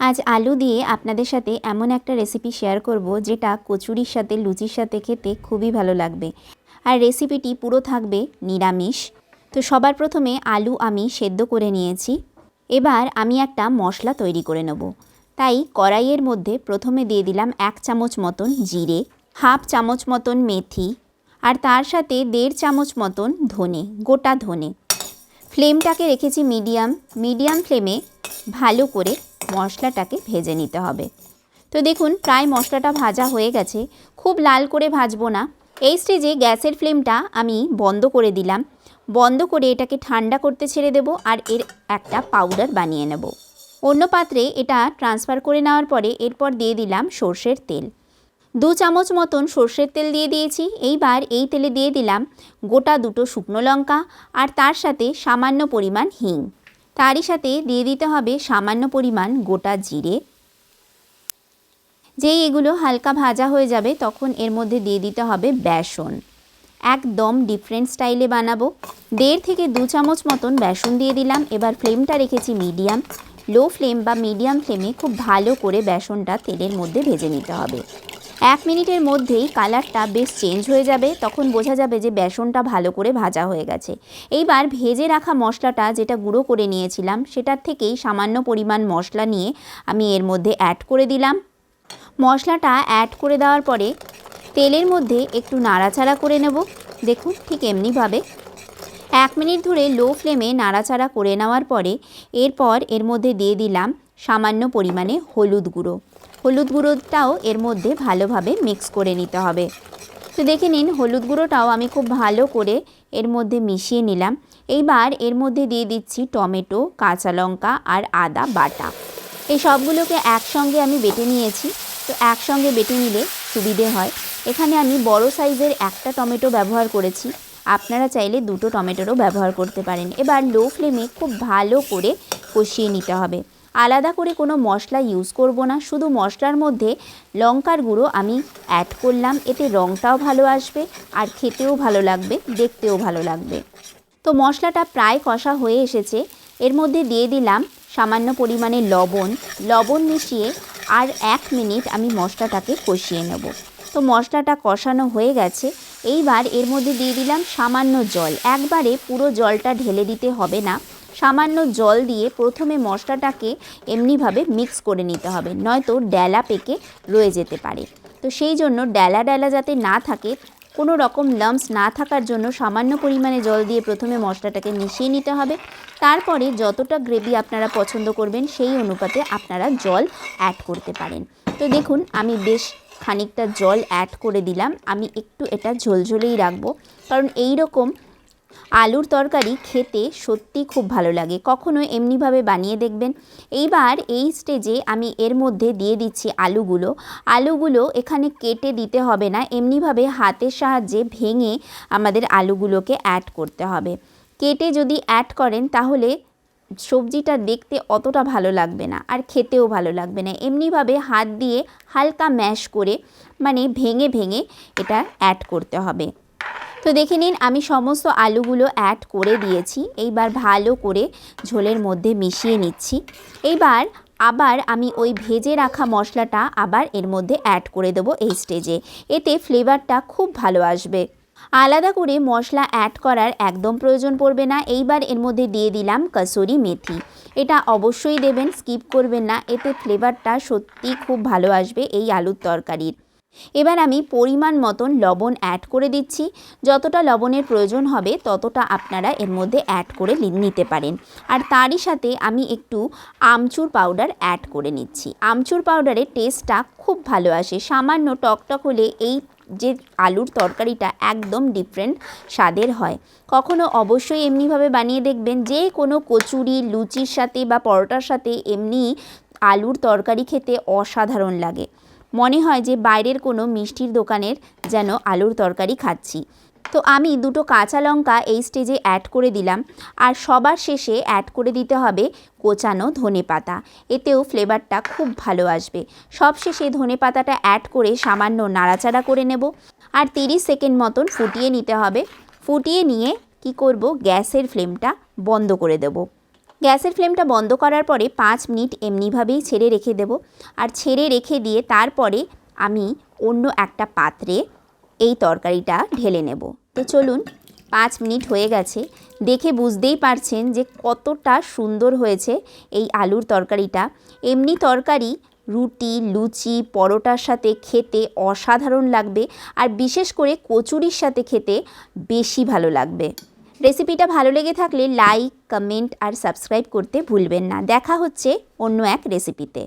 আজ আলু দিয়ে আপনাদের সাথে এমন একটা রেসিপি শেয়ার করব, যেটা কচুরির সাথে, লুচির সাথে খেতে খুবই ভালো লাগবে। আর রেসিপিটি পুরো থাকবে নিরামিষ। তো সবার প্রথমে আলু আমি সেদ্ধ করে নিয়েছি। এবার আমি একটা মশলা তৈরি করে নেব। তাই কড়াইয়ের মধ্যে প্রথমে দিয়ে দিলাম এক চামচ মতন জিরে, হাফ চামচ মতন মেথি, আর তার সাথে দেড় চামচ মতন ধনে, গোটা ধনে। ফ্লেমটাকে রেখেছি মিডিয়াম। মিডিয়াম ফ্লেমে ভালো করে মশলাটাকে ভেজে নিতে হবে। তো দেখুন, প্রায় মশলাটা ভাজা হয়ে গেছে। খুব লাল করে ভাজবো না। এই স্টেজে গ্যাসের ফ্লেমটা আমি বন্ধ করে দিলাম। বন্ধ করে এটাকে ঠান্ডা করতে ছেড়ে দেব আর এর একটা পাউডার বানিয়ে নেব। অন্য পাত্রে এটা ট্রান্সফার করে নেওয়ার পরে এরপর দিয়ে দিলাম সর্ষের তেল। দু চামচ মতন সর্ষের তেল দিয়ে দিয়েছি। এইবার এই তেলে দিয়ে দিলাম গোটা দুটো শুকনো লঙ্কা আর তার সাথে সামান্য পরিমাণ হিং। তারই সাথে দিয়ে দিতে হবে সামান্য পরিমাণ গোটা জিরে। যেই এগুলো হালকা ভাজা হয়ে যাবে, তখন এর মধ্যে দিয়ে দিতে হবে বেসন। একদম ডিফারেন্ট স্টাইলে বানাবো। দেড় থেকে দু চামচ মতন বেসন দিয়ে দিলাম। এবার ফ্লেমটা রেখেছি মিডিয়াম লো ফ্লেম বা মিডিয়াম ফ্লেমে খুব ভালো করে বেসনটা তেলের মধ্যে ভেজে নিতে হবে। এক মিনিটের মধ্যেই কালারটা বেশ চেঞ্জ হয়ে যাবে, তখন বোঝা যাবে যে বেসনটা ভালো করে ভাজা হয়ে গেছে। এইবার ভেজে রাখা মশলাটা যেটা গুঁড়ো করে নিয়েছিলাম, সেটার থেকেই সামান্য পরিমাণ মশলা নিয়ে আমি এর মধ্যে অ্যাড করে দিলাম। মশলাটা অ্যাড করে দেওয়ার পরে তেলের মধ্যে একটু নাড়াচাড়া করে নেব। দেখুন, ঠিক এমনিভাবে। এক মিনিট ধরে লো ফ্লেমে নাড়াচাড়া করে নেওয়ার পরে এরপর এর মধ্যে দিয়ে দিলাম সামান্য পরিমাণে হলুদ গুঁড়ো। হলুদ গুঁড়োটাও এর মধ্যে ভালোভাবে মিক্স করে নিতে হবে। তো দেখে নিন, হলুদ গুঁড়োটাও আমি খুব ভালো করে এর মধ্যে মিশিয়ে নিলাম। এইবার এর মধ্যে দিয়ে দিচ্ছি টমেটো, কাঁচা লঙ্কা আর আদা বাটা। এই সবগুলোকে একসঙ্গে আমি বেটে নিয়েছি। তো একসঙ্গে বেটে নিলে সুবিধে হয়। এখানে আমি বড় সাইজের একটা টমেটো ব্যবহার করেছি। আপনারা চাইলে দুটো টমেটোরও ব্যবহার করতে পারেন। এবার লো ফ্লেমে খুব ভালো করে কষিয়ে নিতে হবে। আলাদা করে কোনো মশলা ইউজ করব না। শুধু মশলার মধ্যে লঙ্কার গুঁড়ো আমি অ্যাড করলাম। এতে রঙটাও ভালো আসবে আর খেতেও ভালো লাগবে, দেখতেও ভালো লাগবে। তো মশলাটা প্রায় কষা হয়ে এসেছে। এর মধ্যে দিয়ে দিলাম সামান্য পরিমাণে লবণ। লবণ মিশিয়ে আর এক মিনিট আমি মশলাটাকে কষিয়ে নেব। তো মশলাটা কষানো হয়ে গেছে। এইবার এর মধ্যে দিয়ে দিলাম সামান্য জল। একবারে পুরো জলটা ঢেলে দিতে হবে না। সামান্য জল দিয়ে প্রথমে মশলাটাকে এমনিভাবে মিক্স করে নিতে হবে, নয়তো ডেলা পেকে রয়ে যেতে পারে। তো সেই জন্য ডেলা ডেলা যাতে না থাকে, কোনো রকম লাম্পস না থাকার জন্য সামান্য পরিমাণে জল দিয়ে প্রথমে মশলাটাকে মিশিয়ে নিতে হবে। তারপরে যতটা গ্রেভি আপনারা পছন্দ করবেন, সেই অনুপাতে আপনারা জল অ্যাড করতে পারেন। তো দেখুন, আমি বেশ খানিকটা জল অ্যাড করে দিলাম। আমি একটু এটা ঝোলঝোলেই রাখব। কারণ এই রকম আলুর তরকারি খেতে সত্যি খুব ভালো লাগে। কখনো এমনিভাবে বানিয়ে দেখবেন। এইবার এই স্টেজে আমি এর মধ্যে দিয়ে দিচ্ছি আলুগুলো। আলুগুলো এখানে কেটে দিতে হবে না। এমনিভাবে হাতের সাহায্যে ভেঙে আমাদের আলুগুলোকে অ্যাড করতে হবে। কেটে যদি অ্যাড করেন তাহলে সবজিটা দেখতে অতটা ভালো লাগবে না আর খেতেও ভালো লাগবে না। এমনিভাবে হাত দিয়ে হালকা ম্যাশ করে মানে ভেঙে ভেঙে এটা অ্যাড করতে হবে। তো দেখে নিন, আমি সমস্ত আলুগুলো অ্যাড করে দিয়েছি। এইবার ভালো করে ঝোলের মধ্যে মিশিয়ে নিচ্ছি। এইবার আবার আমি ওই ভেজে রাখা মশলাটা আবার এর মধ্যে অ্যাড করে দেবো এই স্টেজে এতে ফ্লেভারটা খুব ভালো আসবে। আলাদা করে মশলা অ্যাড করার একদম প্রয়োজন পড়বে না। এইবার এর মধ্যে দিয়ে দিলাম কসুরি মেথি। এটা অবশ্যই দেবেন স্কিপ করবেন না। এতে ফ্লেভারটা সত্যি খুব ভালো আসবে এই আলুর তরকারির। এবার আমি পরিমাণ মতন লবণ অ্যাড করে দিচ্ছি। যতটা লবণের প্রয়োজন হবে, ততটা আপনারা এর মধ্যে অ্যাড করে নিতে পারেন। আর তারই সাথে আমি একটু আমচুর পাউডার অ্যাড করে নিচ্ছি। আমচুর পাউডারের টেস্টটা খুব ভালো আসে। সামান্য টকটক হলে এই যে আলুর তরকারিটা একদম ডিফারেন্ট স্বাদের হয়। কখনো অবশ্যই এমনিভাবে বানিয়ে দেখবেন, যে কোনো কচুরি, লুচির সাথে বা পরোটার সাথে এমনি আলুর তরকারি খেতে অসাধারণ লাগে। মনে হয় যে বাইরের কোনো মিষ্টির দোকানের যেন আলুর তরকারি খাচ্ছি। তো আমি দুটো কাঁচা লঙ্কা এই স্টেজে অ্যাড করে দিলাম। আর সবার শেষে অ্যাড করে দিতে হবে কোচানো ধনে পাতা। এতেও ফ্লেভারটা খুব ভালো আসবে। সব শেষে ধনে পাতাটা অ্যাড করে সামান্য নাড়াচাড়া করে নেব। আর তিরিশ সেকেন্ড মতন ফুটিয়ে নিতে হবে। ফুটিয়ে নিয়ে কি করব? গ্যাসের ফ্লেমটা বন্ধ করে দেব। গ্যাসের ফ্লেমটা বন্ধ করার পরে পাঁচ মিনিট এমনিভাবেই ছেড়ে রেখে দেব। আর ছেড়ে রেখে দিয়ে তারপরে আমি অন্য একটা পাত্রে এই তরকারিটা ঢেলে নেব। তো চলুন, পাঁচ মিনিট হয়ে গেছে। দেখে বুঝতেই পারছেন যে কতটা সুন্দর হয়েছে এই আলুর তরকারিটা। এমনি তরকারি, রুটি, লুচি, পরোটার সাথে খেতে অসাধারণ লাগবে। আর বিশেষ করে কচুরির সাথে খেতে বেশি ভালো লাগবে। রেসিপিটা ভালো লেগে থাকলে লাইক কমেন্ট আর সাবস্ক্রাইব করতে ভুলবেন না। দেখা হচ্ছে অন্য এক রেসিপিতে